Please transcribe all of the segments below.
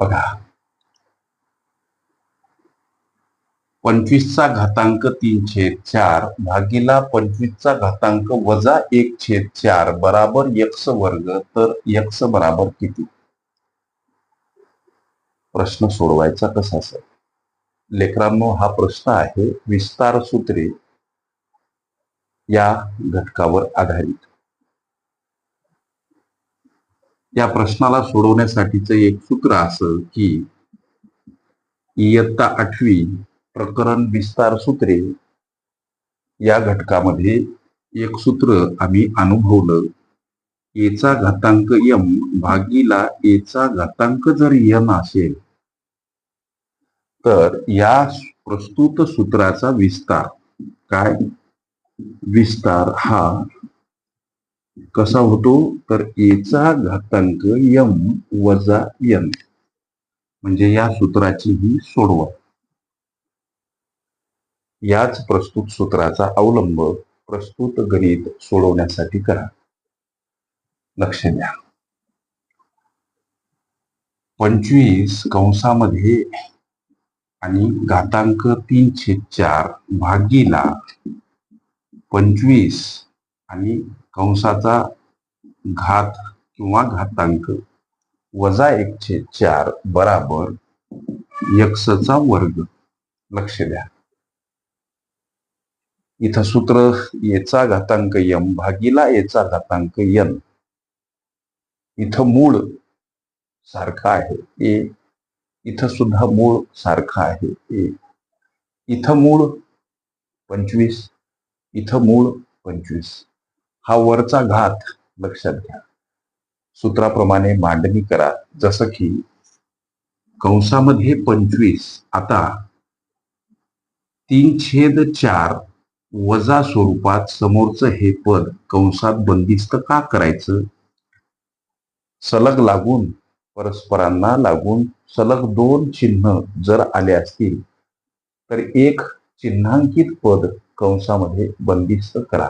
बघा. पंचवीसचा घातांक तीन छेद चार भागीला पंचवीसचा घातांक वजा एक छेद चार बराबर यक्ष वर्ग तर यक्ष बराबर किती? प्रश्न सोडवायचा कसा सर लेकरांनो हा प्रश्न आहे विस्तार सूत्रे या घटकावर आधारित. या प्रश्नाला सोडवण्यासाठीचं एक सूत्र असं की इयत्ता आठवी प्रकरण विस्तार सूत्रे या घटकामध्ये एक सूत्र आम्ही अनुभवलं. एचा घातांक यम भागीला एचा घातांक जर यम असेल तर या प्रस्तुत सूत्राचा विस्तार काय? विस्तार हा कसा होतो? तर एचा घातांक यम वजा यन. म्हणजे या सूत्राची ही सोडवा. याच प्रस्तुत सूत्राचा अवलंब प्रस्तुत गणित सोडवण्यासाठी करा. लक्ष द्या. पंचवीस कंसामध्ये आणि घातांक तीन छेद चार भागीला पंचवीस आणि कंसाचा घात किंवा घातांक वजा एकशे चार बराबर यक्षचा वर्ग. लक्ष द्या. इथं सूत्र येचा घातांक यम भागीला येचा घातांक यन. इथं मूळ सारखा आहे ए. इथं सुद्धा मूळ सारखा आहे ए. इथं मूळ पंचवीस. इथं मूळ पंचवीस. हा वरचा घात लक्षात घ्या. सूत्राप्रमाणे मांडणी करा. जसं की कंसामध्ये पंचवीस आता तीन छेद चार वजा स्वरूपात समोरचं हे पद कंसात बंदिस्त का करायचं? सलग लागून परस्परांना लागून सलग दोन चिन्ह जर आले असतील तर एक चिन्हांकित पद कंसामध्ये बंदिस्त करा.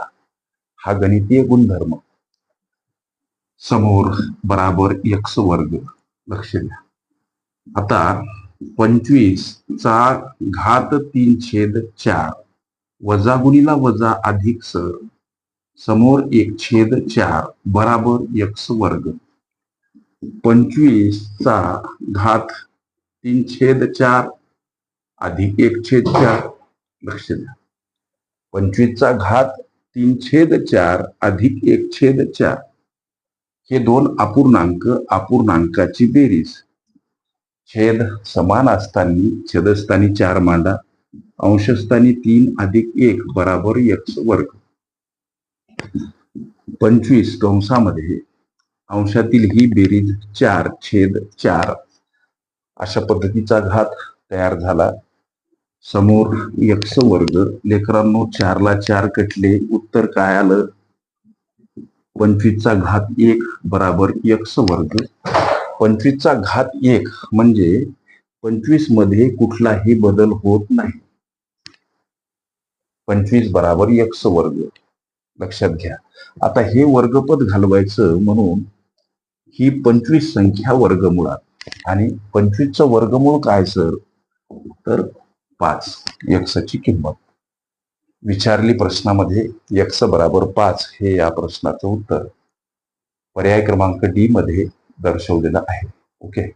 हा गणितीय गुणधर्म. समोर बराबर यक्ष वर्ग. लक्ष द्या. आता पंचवीस चा घात तीन छेद चार वजा गुणीला वजा अधिक स. समोर एक छेद चार बराबर यक्ष वर्ग. पंचवीस चा घात तीन छेद चार अधिक एक छेद चार. लक्ष द्या. पंचवीसचा घात तीन छेद चार अधिक एक छेद चार. हे दोन अपूर्णांक अपूर्णांकाची बेरीज. छेद समान असताना छेदस्थानी चार मांडा. अंशस्थानी तीन अधिक एक बराबर एक्स वर्ग. पंचवीस कंसामध्ये अंशातील ही बेरीज चार छेद चार. अशा पद्धतीचा घात तयार झाला. समोर यक्ष वर्ग लेकरांनो चारला चार कटले उत्तर काय आलं? पंचवीसचा घात एक बराबर यक्ष वर्ग. पंचवीसचा घात एक म्हणजे पंचवीसमध्ये कुठलाही बदल होत नाही. पंचवीस बराबर यक्ष वर्ग. लक्षात घ्या. आता हे वर्गपद घालवायचं म्हणून ही पंचवीस संख्या वर्गमुळात. आणि पंचवीसचं वर्गमूळ काय सर? तर पाच. यक्षची किंमत. विचारली प्रश्नामध्ये यक्ष बराबर पाच हे या प्रश्नाचं उत्तर. पर्याय क्रमांक डी मध्ये दर्शवलेलं आहे. ओके.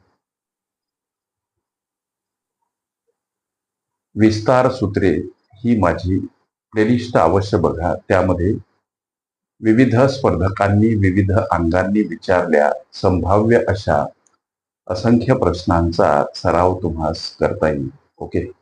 विस्तार सूत्रे ही माझी प्लेलिस्ट अवश्य बघा. त्यामध्ये विविध स्पर्धकांनी विविध अंगांनी विचारल्या संभाव्य अशा असंख्य प्रश्नांचा सराव तुम्हास करता येईल. ओके.